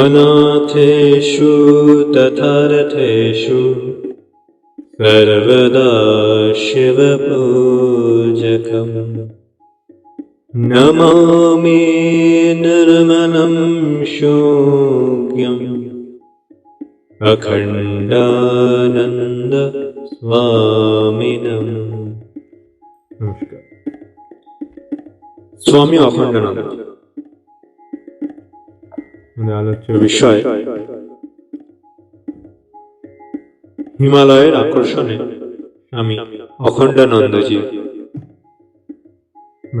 अनाथेषु तथार्थेषु सर्वदा शिवपूजकम् नमामि निर्मलं शोक्यम् अखण्डानन्द स्वामिनम् স্বামী অখণ্ডানন্দ আমাদের আলোচ্য বিষয় হিমালয়ের আকর্ষণে আমি অখণ্ডানন্দজি।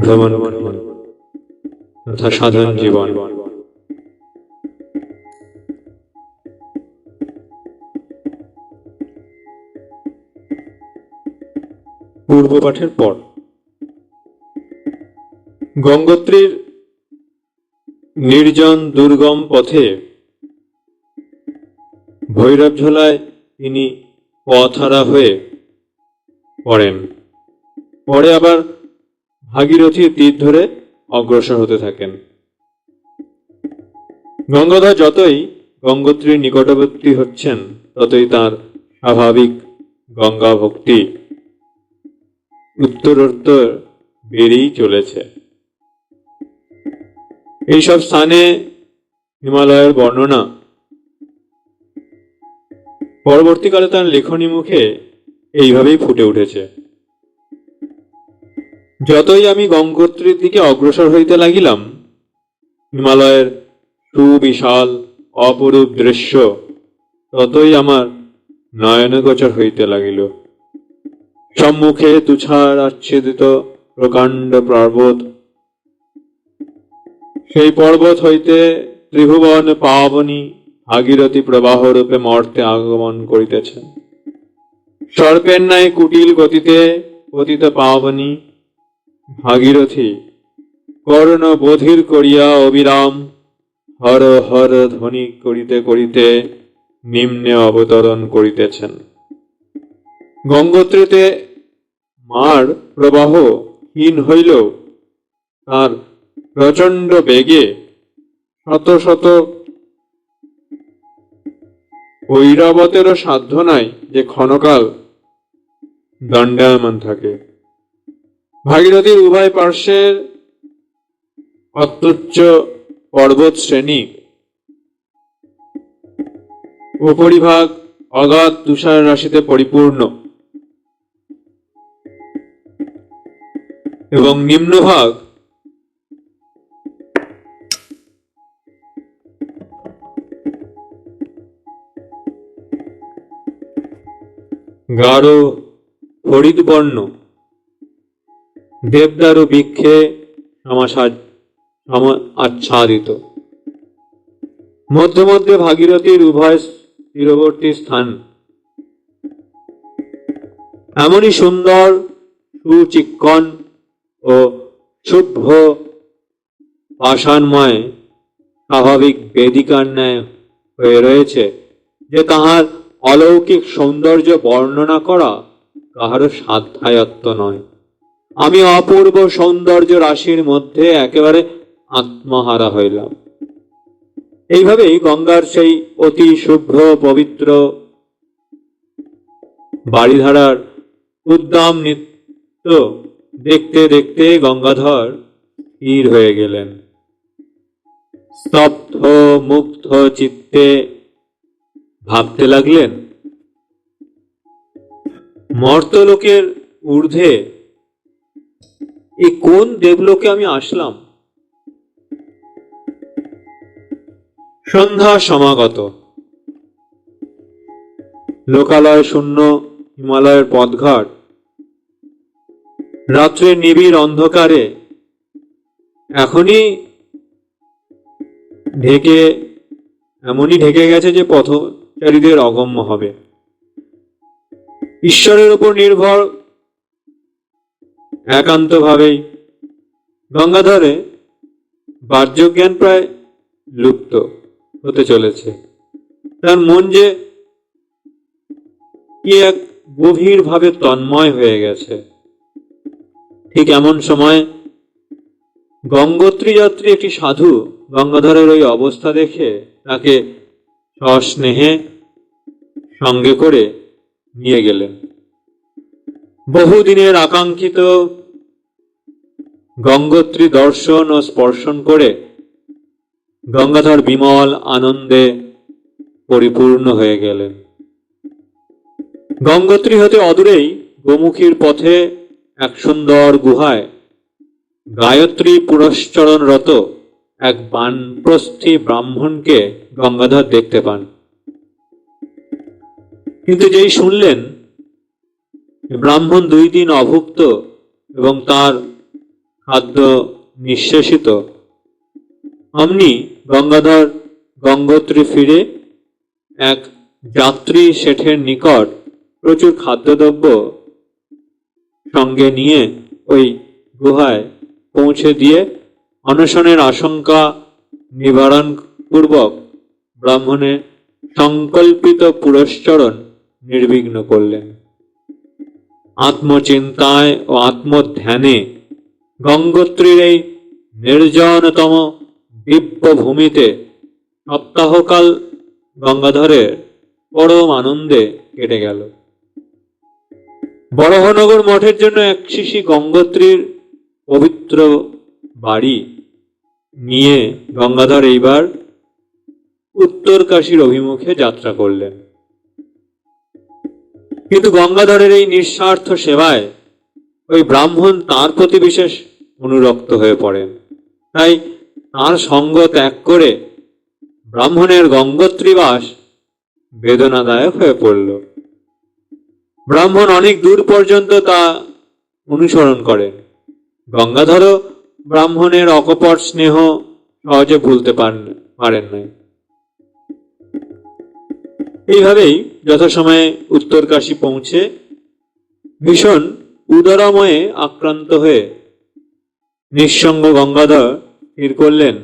ভ্রমণ ভ্রমণ তথা সাধারণ জীবন। পূর্ব পাঠের পর গঙ্গোত্রীর নির্জন দুর্গম পথে ভৈরবঝোলায় তিনি পথহারা হয়ে পড়েন। পরে আবার ভাগীরথীর তীর ধরে অগ্রসর হতে থাকেন। গঙ্গাধর যতই গঙ্গোত্রীর নিকটবর্তী হচ্ছেন, ততই তার স্বাভাবিক গঙ্গা ভক্তি উত্তরোত্তর বেড়েই চলেছে। এইসব স্থানে হিমালয়ের বর্ণনা। পরবর্তীকালে তার লেখনী মুখে এইভাবেই ফুটে উঠেছে। যতই আমি গঙ্গোত্রীর দিকে অগ্রসর হইতে লাগিলাম, হিমালয়ের সুবিশাল অপরূপ দৃশ্য ততই আমার নয়নগোচর হইতে লাগিল। সম্মুখে তুষার আচ্ছাদিত প্রকাণ্ড পর্বত সেই পর্বত হইতে ত্রিভুবন পাবনী ভাগীরথী প্রবাহ রূপে মর্তে আগমন করিতেছেন সর্পের ন্যায় কুটিল গতিতে পতিত পাবনী ভাগীরথী, কর্ণ বধির করিয়া অবিরাম হর হর ধ্বনি করিতে করিতে নিম্নে অবতরণ করিতেছেন। গঙ্গোত্রীতে মার প্রবাহ হীন হইল তার প্রচণ্ড বেগে শত শত ঐরাবতেরও সাধ্য নাই যে ক্ষণকাল দণ্ডায়মান থাকে। ভাগীরথীর উভয় পার্শ্বের অত্যুচ্চ পর্বত শ্রেণি। উপরিভাগ অগাধ তুষার রাশিতে পরিপূর্ণ। এবং নিম্নভাগ গাঢ় হরিদ বর্ণ দেবদারু বৃক্ষে সমাসাদ সম- আচ্ছাদিত। মধ্যে মধ্যে ভাগীরথীর উভয় তীরবর্তী স্থান। এমনই সুন্দর, সুচিক্কণ ও শুভ্র পাষাণময় স্বাভাবিক বেদিকার ন্যায় হয়ে রয়েছে যে তাহার অলৌকিক সৌন্দর্য বর্ণনা করা কাহারও সাধ্যায়ত্ত নয়। আমি অপূর্ব সৌন্দর্য রাশির মধ্যে একেবারে আত্মহারা হইলাম। এইভাবেই গঙ্গার সেই অতি শুভ্র, পবিত্র বাড়িধারার উদ্দাম নৃত্য দেখতে দেখতে গঙ্গাধর স্থির হয়ে গেলেন। স্তব্ধ, মুগ্ধ চিত্তে ভাবতে লাগলেন মর্তলোকের ঊর্ধ্বে এই কোন দেবলোকে আমি আসলাম? সন্ধ্যা সমাগত। লোকালয় শূন্য, হিমালয়ের পথঘাট। রাত্রের নিবিড় অন্ধকারে এখনই ঢেকে, এমনই ঢেকে গেছে যে পথচারীদের অগম্য হবে। ঈশ্বরের উপর নির্ভর একান্তভাবেই গঙ্গাধরে বাহ্যজ্ঞান প্রায় লুপ্ত হতে চলেছে। তার মন যে কি এক গভীরভাবে তন্ময় হয়ে গেছে। ঠিক এমন সময় গঙ্গোত্রী যাত্রী একটি সাধু গঙ্গাধরের ওই অবস্থা দেখে তাকে সস্নেহে সঙ্গে করে নিয়ে গেলেন। বহুদিনের আকাঙ্ক্ষিত গঙ্গোত্রী দর্শন ও স্পর্শন করে গঙ্গাধর বিমল আনন্দে পরিপূর্ণ হয়ে গেলেন। গঙ্গোত্রী হতে অদূরেই গোমুখীর পথে এক সুন্দর গুহায় গায়ত্রী পুরস্চরণরত এক বানপ্রস্থী ব্রাহ্মণকে গঙ্গাধর দেখতে পান। কিন্তু যেই শুনলেন, ব্রাহ্মণ দুই দিন অভুক্ত এবং তার খাদ্য নিঃশেষিত, অমনি গঙ্গাধর গঙ্গোত্রী ফিরে এক যাত্রী শেঠের নিকট প্রচুর খাদ্যদ্রব্য সঙ্গে নিয়ে ওই গুহায় পৌঁছে দিয়ে অনশনের আশঙ্কা নিবারণ পূর্বক ব্রাহ্মণের সংকল্পিত পুরস্চরণ নির্বিঘ্ন করলেন। আত্মচিন্তায় ও আত্মধ্যানে গঙ্গোত্রীর এই নির্জনতম দিব্য ভূমিতে সপ্তাহকাল গঙ্গাধরের পরম আনন্দে কেটে গেল। বরহনগর মঠের জন্য এক শিশি গঙ্গোত্রীর পবিত্র বাড়ি নিয়ে গঙ্গাধর এইবার উত্তরকাশীর অভিমুখে যাত্রা করলেন। কিন্তু গঙ্গাধরের এই নিঃস্বার্থ সেবায় ওই ব্রাহ্মণ তার প্রতি বিশেষ অনুরক্ত হয়ে পড়েন। তাই তার সঙ্গ ত্যাগ করে ব্রাহ্মণের গঙ্গোত্রীবাস বেদনাদায়ক হয়ে পড়ল। ব্রাহ্মণ অনেক দূর পর্যন্ত তা অনুসরণ করেন। গঙ্গাধরও ব্রাহ্মণের অকপট স্নেহ সহজে ভুলতে পারেন পারেন নাই। এইভাবেই যথাসময়ে উত্তরকাশী পৌঁছে ভীষণ উদরাময়ে আক্রান্ত হয়ে নিঃসঙ্গ গঙ্গাধর স্থির করলেন।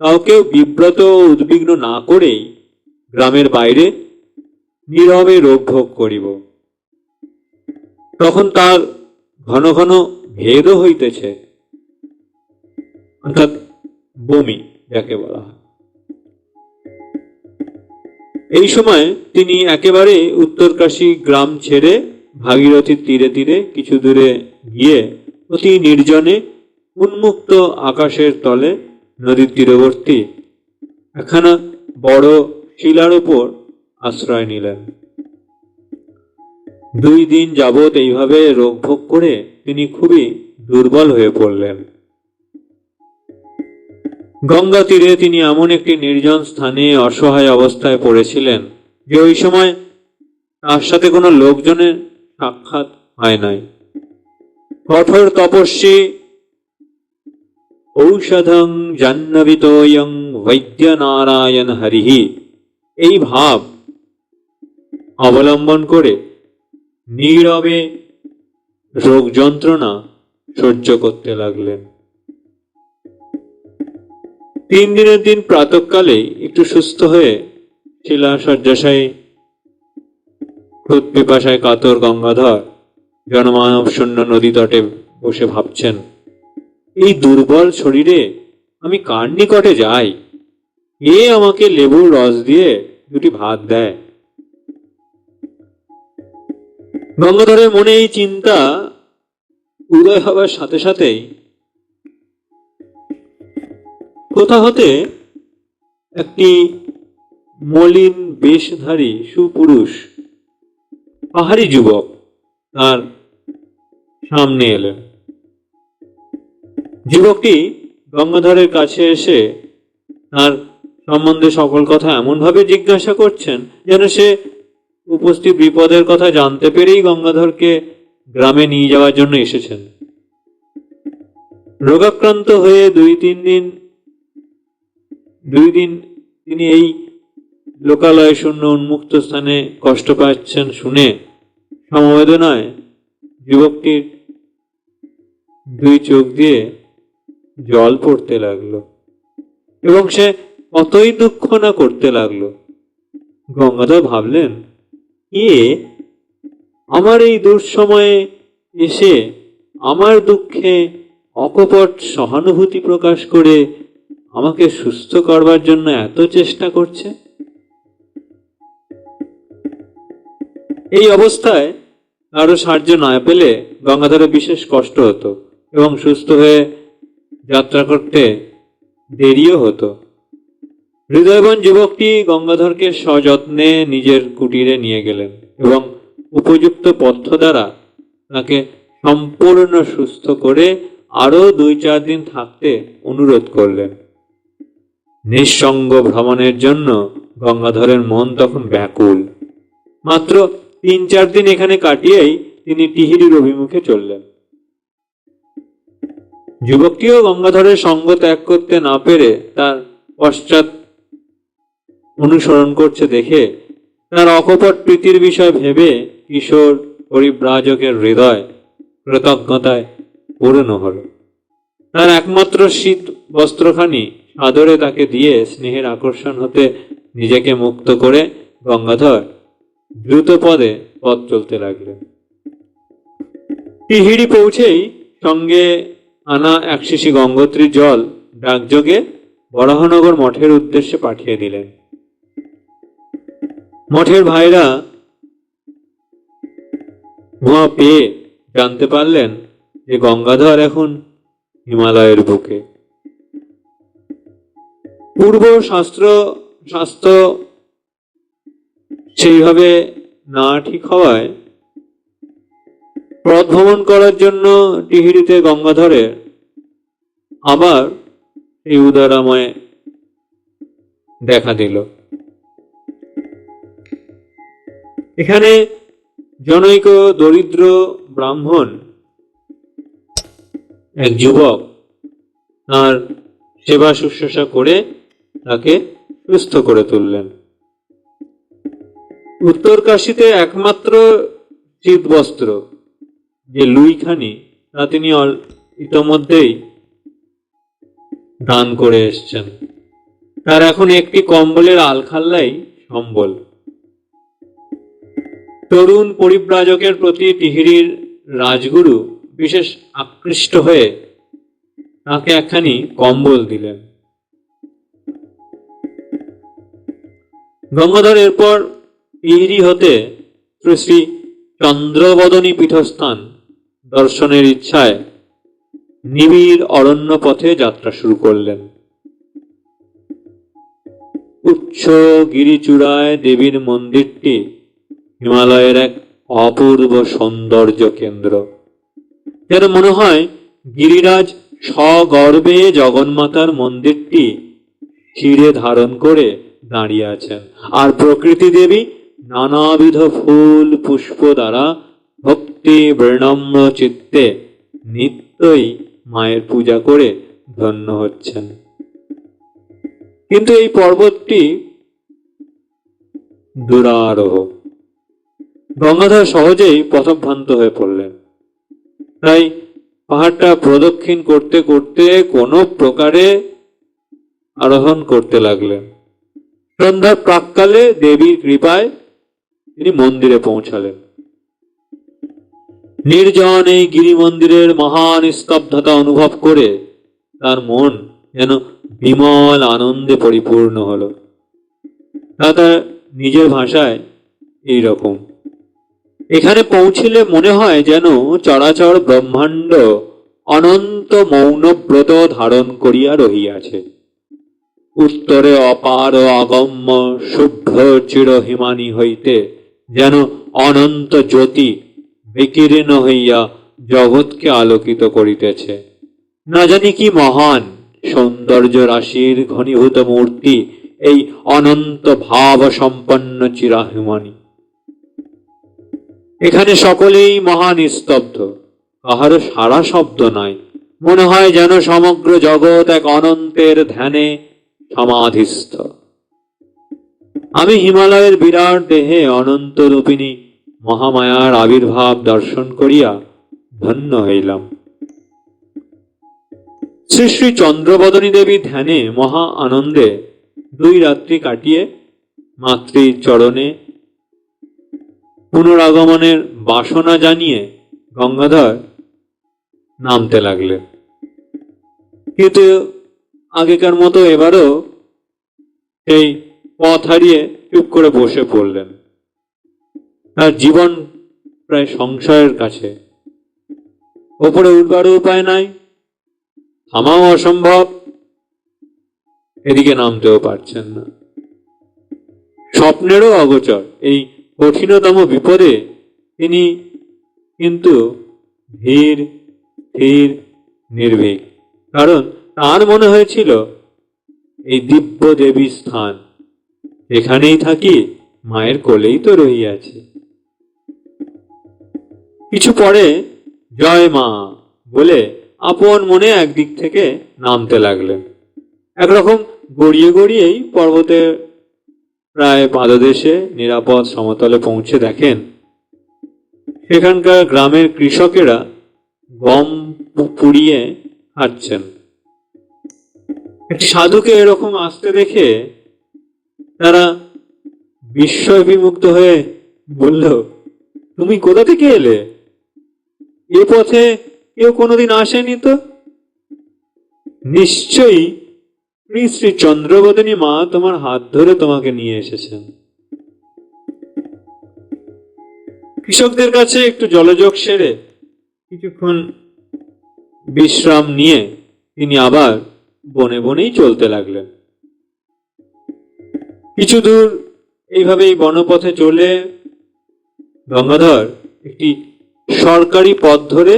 কাউকেও বিব্রত ও উদ্বিগ্ন না করেই গ্রামের বাইরে নীরবে রোগ ভোগ করিব। তখন তার ঘন ঘন ভেদও হইতেছে। অর্থাৎ বমি, যাকে বলা হয়। এই সময় তিনি একেবারে উত্তরকাশী গ্রাম ছেড়ে ভাগীরথীর তীরে তীরে কিছু দূরে গিয়ে অতি নির্জনে উন্মুক্ত আকাশের তলে নদীর তীরবর্তী একখানা বড় শিলার উপর আশ্রয় নিলেন। দুই দিন যাবৎ এইভাবে রোগ ভোগ করে তিনি খুবই দুর্বল হয়ে পড়লেন। গঙ্গা তীরে তিনি এমন একটি নির্জন স্থানে অসহায় অবস্থায় পড়েছিলেন যে ওই সময় তার সাথে কোনো লোকজনের সাক্ষাৎ হয় নাই। কঠোর তপস্বী ঔষধং জাহ্নবিতোয়ং বৈদ্য নারায়ণ হরিহি। এই ভাব অবলম্বন করে নীরবে রোগ যন্ত্রণা সহ্য করতে লাগলেন। তিন দিনের দিন প্রাতকালে একটু সুস্থ হয়ে শিলা শয্যাশায়ী পিপাসায় কাতর গঙ্গাধর জনমানব শূন্য নদী তটে বসে ভাবছেন, এই দুর্বল শরীরে আমি কার নিকটে যাই? এ আমাকে লেবুর রস দিয়ে দুটি ভাত দেয়? গঙ্গাধরের মনে এই চিন্তা উদয় হবার সাথে সাথেই কোথা হতে একটি মলিন বেশধারী সুপুরুষ, পাহাড়ি যুবক তার সামনে এলেন। যুবকটি গঙ্গাধরের কাছে এসে তার সম্বন্ধে সকল কথা এমনভাবে জিজ্ঞাসা করছেন যেন সে উপস্থিত বিপদের কথা জানতে পেরেই গঙ্গাধরকে গ্রামে নিয়ে যাওয়ার জন্য এসেছেন। রোগাক্রান্ত হয়ে দুই তিন দিন দুই দিন তিনি এই লোকালয় শূন্য উন্মুক্ত স্থানে কষ্ট পাচ্ছেন শুনে সমবেদনায় যুবকটির দুই চোখ দিয়ে জল পড়তে লাগল এবং সে কতই দুঃখ না করতে লাগল। গঙ্গাধর ভাবলেন এ আমার এই দুঃসময়ে এসে আমার দুঃখে অকপট সহানুভূতি প্রকাশ করে আমাকে সুস্থ করবার জন্য এত চেষ্টা করছে? এই অবস্থায় আরও সাহায্য না পেলে গঙ্গাধরের বিশেষ কষ্ট হতো এবং সুস্থ হয়ে যাত্রা করতে দেরিও হতো। হৃদয়বান যুবকটি গঙ্গাধরকে সযত্নে নিজের কুটিরে নিয়ে গেলেন এবং উপযুক্ত পথ্য দ্বারা তাকে সম্পূর্ণ সুস্থ করে আরও দুই চার দিন থাকতে অনুরোধ করলেন। নিঃসঙ্গ ভ্রমণের জন্য গঙ্গাধরের মন তখন ব্যাকুল। মাত্র তিন চার দিন এখানে কাটিয়েই তিনি টিহিরির অভিমুখে চললেন। যুবকটিও গঙ্গাধরের সঙ্গ ত্যাগ করতে না পেরে তার পশ্চাৎ অনুসরণ করছে দেখে তার অকপট প্রীতির বিষয় ভেবে কিশোর পরিব্রাজকের হৃদয় কৃতজ্ঞতায় পূর্ণ হল। তার একমাত্র শীত বস্ত্রখানি আদরে তাকে দিয়ে স্নেহের আকর্ষণ হতে নিজেকে মুক্ত করে গঙ্গাধর দ্রুত পদে পথ চলতে লাগলেন। টিহিড়ি পৌঁছেই সঙ্গে আনা এক শিশি গঙ্গোত্রীর জল ডাকযোগে বরাহনগর মঠের উদ্দেশ্যে পাঠিয়ে দিলেন। মঠের ভাইরা উহা পেয়ে জানতে পারলেন যে গঙ্গাধর এখন হিমালয়ের বুকে। পূর্ব শাস্ত্র শাস্ত্র সেইভাবে না ঠিক হওয়ায় পথ ভ্রমণ করার জন্য টিহিরিতে গঙ্গাধরের আবার এই উদারাময় দেখা দিল। এখানে জনৈক দরিদ্র ব্রাহ্মণ এক যুবক তার সেবা শুশ্রূষা করে তাকে সুস্থ করে তুললেন। উত্তরকাশীতে একমাত্র শীতবস্ত্র যে লুইখানি, তা তিনি ইতোমধ্যেই দান করে এসছেন। তার এখন একটি কম্বলের আলখাল্লাই সম্বল। তরুণ পরিব্রাজকের প্রতি টিহিরির রাজগুরু বিশেষ আকৃষ্ট হয়ে তাকে একখানি কম্বল দিলেন। গঙ্গাধর এরপর তিহিরি হতে শ্রী চন্দ্রবদনী পীঠস্থান দর্শনের ইচ্ছায় নিবিড় অরণ্য পথে যাত্রা শুরু করলেন। উচ্চ গিরিচূড়ায় দেবীর মন্দিরটি হিমালয়ের এক অপূর্ব সৌন্দর্য কেন্দ্র। যেন মনে হয় গিরিরাজ সগর্বে জগন্মাতার মন্দিরটি শিরে ধারণ করে দাঁড়িয়ে আছেন। আর প্রকৃতি দেবী নানাবিধ ফুল, পুষ্প দ্বারা ভক্তি বিনম্র চিত্তে নিত্যই মায়ের পূজা করে ধন্য হচ্ছেন। কিন্তু এই পর্বতটি দুরারোহ। গঙ্গাধর সহজেই পথভ্রান্ত হয়ে পড়লেন। তাই পাহাড়টা প্রদক্ষিণ করতে করতে কোনো প্রকারে আরোহণ করতে লাগলেন। সন্ধ্যার প্রাককালে দেবীর কৃপায় তিনি মন্দিরে পৌঁছালেন। নির্জন এই গিরি মন্দিরের মহান স্তব্ধতা অনুভব করে তার মন যেন বিমল আনন্দে পরিপূর্ণ হল। তা তার নিজের ভাষায় এই রকম এখানে পৌঁছিলে মনে হয় যেন চরাচর ব্রহ্মাণ্ড অনন্ত মৌন ব্রত ধারণ করিয়া রহিয়াছে। উত্তরে অপার অগম্য শুভ্র চির হিমানি হইতে, যেন অনন্ত জ্যোতি বিকীর্ণ হইয়া জগৎকে আলোকিত করিতেছে। না জানি কি মহান সৌন্দর্য রাশির ঘনীভূত মূর্তি, এই অনন্ত ভাব সম্পন্ন চিরাহিমানি। এখানে সকলেই মহান স্তব্ধ, কাহারও সারা শব্দ নাই। মনে হয় যেন সমগ্র জগৎ এক অনন্তের ধ্যানে সমাধিস্থ। আমি হিমালয়ের বিরাট দেহে অনন্ত রূপিণী মহামায়ার আবির্ভাব দর্শন করিয়া ধন্য হইলাম। শ্রী শ্রী চন্দ্রবদনী দেবী ধ্যানে মহা আনন্দে দুই রাত্রি কাটিয়ে মাতৃর চরণে পুনরাগমনের বাসনা জানিয়ে গঙ্গাধর নামতে লাগলেন। কিন্তু আগেকার মতো এবারও এই পথ হারিয়ে চুপ করে বসে পড়লেন। তার জীবন প্রায় সংশয়ের কাছে। ওপরে উঠবারও উপায় নাই, থামাও অসম্ভব, এদিকে নামতেও পারছেন না। স্বপ্নেরও অগোচর, এই কঠিনতম বিপদে তিনি কিন্তু ধীর স্থির নির্ভীক। কারণ তার মনে হয়েছিল, এই দিব্য দেবী স্থান, এখানেই থাকি, মায়ের কোলেই তো রহিয়াছে কিছু পরে, জয় মা বলে আপন মনে একদিক থেকে নামতে লাগলেন। একরকম গড়িয়ে গড়িয়েই পর্বতের প্রায় পাদদেশে নিরাপদ সমতলে পৌঁছে দেখেন, সেখানকার গ্রামের কৃষকেরা গম পুড়িয়ে হাঁটছেন সাধুকে এরকম আসতে দেখে তারা বিস্ময় বিমুক্ত হয়ে বলল, তুমি কোথা থেকে এলে? এ পথে কেউ কোনোদিন আসেনি তো? নিশ্চয়ই শ্রী শ্রী চন্দ্রবদনী মা তোমার হাত ধরে তোমাকে নিয়ে এসেছেন। কৃষকদের কাছে একটু জলযোগ সেরে কিছুক্ষণ বিশ্রাম নিয়ে তিনি আবার বনে বনেই চলতে লাগলেন। কিছু দূর এইভাবেই বনপথে চলে গঙ্গাধর একটি সরকারি পথ ধরে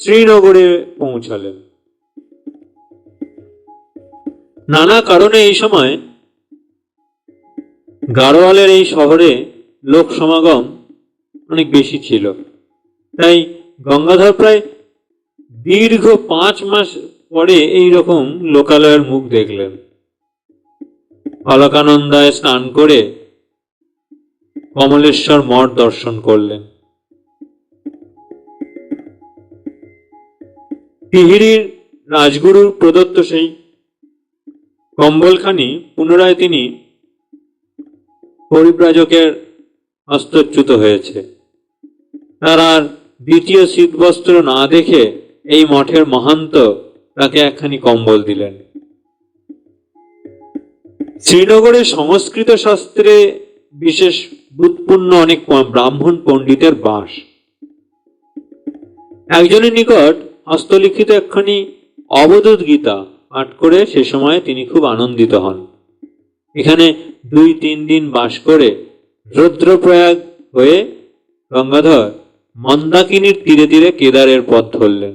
শ্রীনগরে পৌঁছালেন। নানা কারণে এই সময় গাড়োয়ালের এই শহরে লোক সমাগম অনেক বেশি ছিল। তাই গঙ্গাধর প্রায় দীর্ঘ পাঁচ মাস পরে এই রকম লোকালয়ের মুখ দেখলেন। অলকানন্দায় স্নান করে কমলেশ্বর মঠ দর্শন করলেন। তিহিরির রাজগুরুর প্রদত্ত সেই কম্বলখানি পুনরায় তিনি পরিব্রাজকের হস্তচ্যুত হয়েছে। তার আর দ্বিতীয় শীতবস্ত্র না দেখে এই মঠের মহান্ত তাকে একখানি কম্বল দিলেন। শ্রীনগরের সংস্কৃত শাস্ত্রে বিশেষ বুৎপূর্ণ অনেক ব্রাহ্মণ পণ্ডিতের বাস। একজনের নিকট হস্তলিখিত একখানি অবধূত গীতা পাঠ করে সে সময় তিনি খুব আনন্দিত হন। এখানে দুই তিন দিন বাস করে রুদ্রপ্রয়াগ হয়ে গঙ্গাধর মন্দাকিনীর তীরে তীরে কেদারের পথ ধরলেন।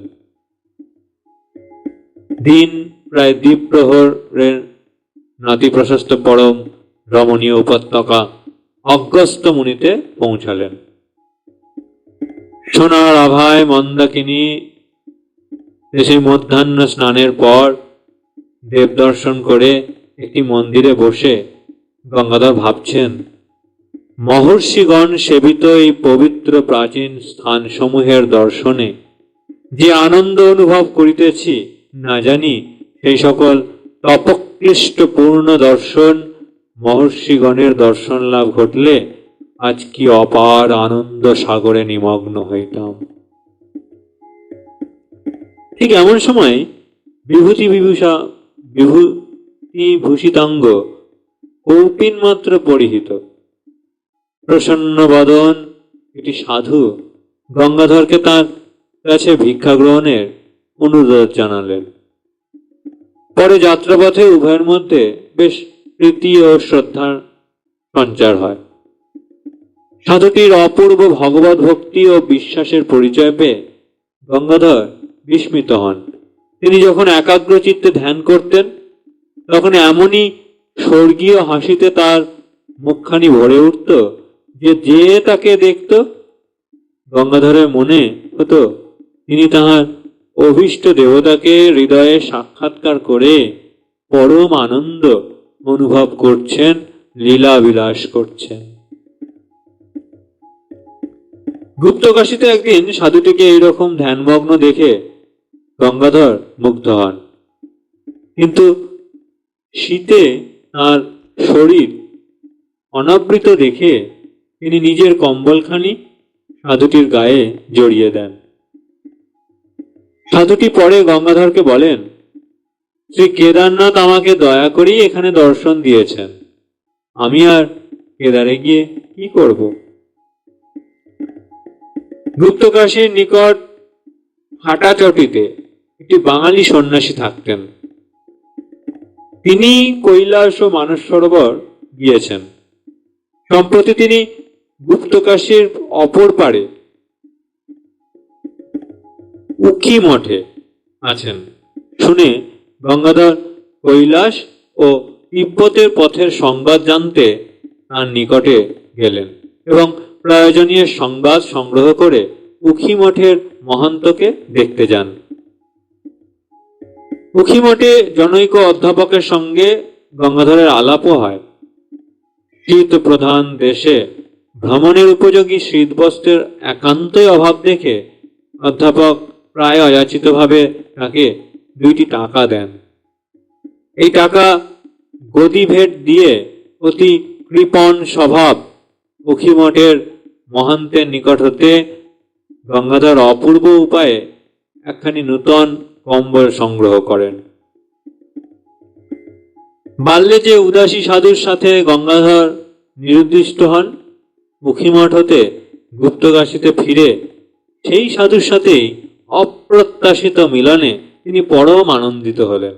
দিন প্রায় দ্বীপ্রহরের নাতি প্রশস্ত পরম রমণীয় উপত্যকা অগস্ত মুনিতে পৌঁছালেন। সোনার আভায় মন্দাকিনী দেশে মধ্যাহ্ন স্নানের পর দেব দর্শন করে একটি মন্দিরে বসে গঙ্গাধর ভাবছেন, মহর্ষিগণ সেবিত এই পবিত্র প্রাচীন স্থানসমূহের দর্শনে যে আনন্দ অনুভব করিতেছি না জানি। সেই সকল তপক্লিষ্ট পূর্ণ দর্শন, মহর্ষিগণের দর্শন লাভ ঘটলে আজ কি অপার আনন্দ সাগরে নিমগ্ন হইতাম। ঠিক এমন সময় বিভূতি বিভূষা বিভূতি ভূষিতাঙ্গ কৌপিন মাত্র পরিহিত। প্রসন্ন বদন, একটি সাধু, গঙ্গাধরকে তার কাছে ভিক্ষা গ্রহণের অনুরোধ জানালেন। পরে যাত্রাপথে উভয়ের মধ্যে বেশ প্রীতি ও শ্রদ্ধার সঞ্চার হয়। সাধুটির অপূর্ব ভগবত ভক্তি ও বিশ্বাসের পরিচয় পেয়ে গঙ্গাধর বিস্মিত হন। তিনি যখন একাগ্র চিত্তে ধ্যান করতেন, তখন এমনই স্বর্গীয় হাসিতে তার মুখখানি ভরে উঠত যে যে তাকে দেখত। গঙ্গাধরের মনে হতো, তিনি তাহার অভীষ্ট দেবতাকে হৃদয়ে সাক্ষাৎকার করে পরম আনন্দ অনুভব করছেন লীলা বিলাস করছেন। গুপ্তকাশীতে একদিন সাধুটিকে এইরকম ধ্যানমগ্ন দেখে গঙ্গাধর মুগ্ধ হন। কিন্তু শীতে তার শরীর অনাবৃত দেখে তিনি নিজের কম্বলখানি সাধুটির গায়ে জড়িয়ে দেন। সাধুটি পরে গঙ্গাধরকে বলেন, শ্রী কেদারনাথ আমাকে দয়া করেই এখানে দর্শন দিয়েছেন। আমি আর কেদারে গিয়ে কি করব? গুপ্তকাশীর নিকট হাটাচটিতে একটি বাঙালি সন্ন্যাসী থাকতেন। তিনি কৈলাস ও মানস সরোবর গিয়েছেন। সম্প্রতি তিনি গুপ্তকাশীর অপর পারে উকি মঠে আছেন? শুনে গঙ্গাধর কৈলাস ও তিব্বতের পথের সংবাদ জানতে তার নিকটে গেলেন এবং প্রয়োজনীয় সংবাদ সংগ্রহ করে উখি মঠের মহান্তকে দেখতে যান। উখি মঠে জনৈক অধ্যাপকের সঙ্গে গঙ্গাধরের আলাপও হয়। শীত প্রধান দেশে ভ্রমণের উপযোগী শীতবস্ত্রের একান্তই অভাব দেখে অধ্যাপক প্রায় অযাচিতভাবে তাকে দুইটি টাকা দেন। এই টাকা গদি ভেট দিয়ে অতি কৃপণ স্বভাব অখিমঠের মহান্তের নিকট হতে গঙ্গাধর অপূর্ব উপায়ে একখানি নূতন কম্বল সংগ্রহ করেন। বাল্যে যে উদাসী সাধুর সাথে গঙ্গাধর নিরুদ্দিষ্ট হন মুখিমঠ হতে গুপ্তকাশীতে ফিরে সেই সাধুর সাথেই অপ্রত্যাশিত মিলনে তিনি পরম আনন্দিত হলেন।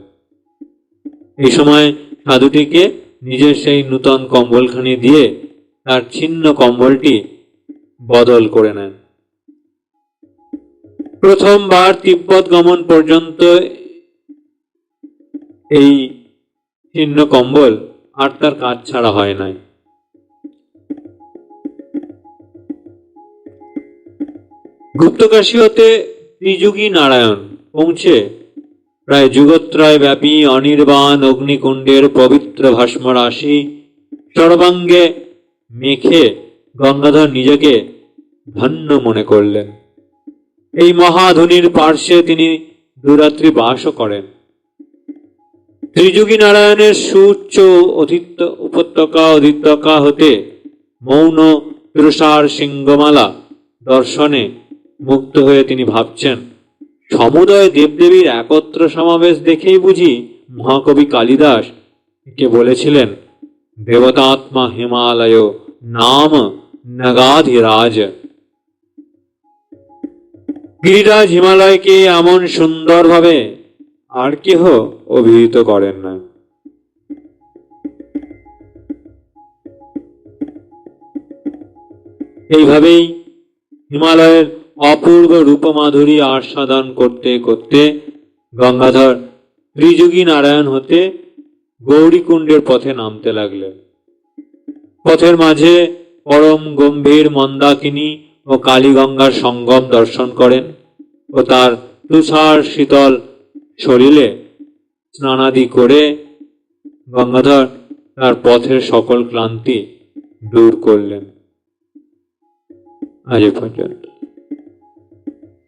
এই সময় সাধুটিকে নিজের সেই নূতন কম্বলখানি দিয়ে তার ছিন্ন কম্বলটি বদল করে নেন। প্রথমবার তিব্বত গমন পর্যন্ত এই ছিন্ন কম্বল আর তার কাজ ছাড়া হয় নাই। গুপ্তকাশী হতে ত্রিযুগী নারায়ণ পৌঁছে। প্রায় যুগত্রয় ব্যাপী অনির্বাণ অগ্নিকুণ্ডের পবিত্র ভস্ম রাশি সর্বাঙ্গে মেখে গঙ্গাধর নিজেকে ধন্য মনে করলেন। এই মহাধুনির পার্শ্বে তিনি দুরাত্রি বাসও করেন। ত্রিযুগী নারায়ণের সুউচ্চ অধিত্য উপত্যকা অধিত্যকা হতে মৌন তুষার সিংহমালা দর্শনে মুগ্ধ হয়ে তিনি ভাবছেন, সমুদয় দেবদেবীর একত্র সমাবেশ দেখেই বুঝি মহাকবি কালিদাস কে বলেছিলেন, দেবতাত্মা হিমালয়, নাম নগাধিরাজ। গিরিরাজ হিমালয়কে এমন সুন্দরভাবে আর কেহ অভিহিত করেন না। এইভাবেই হিমালয়ের অপূর্ব রূপমাধুরী আস্বাদন করতে করতে গঙ্গাধর ত্রিযুগী নারায়ণ হতে গৌরীকুণ্ডের পথে নামতে লাগলেন। পথের মাঝে পরম গম্ভীর মন্দাকিনী ও কালীগঙ্গার সঙ্গম দর্শন করেন ও তার তুষার শীতল শরীরে স্নানাদি করে গঙ্গাধর তার পথের সকল ক্লান্তি দূর করলেন। আজ পর্যন্ত।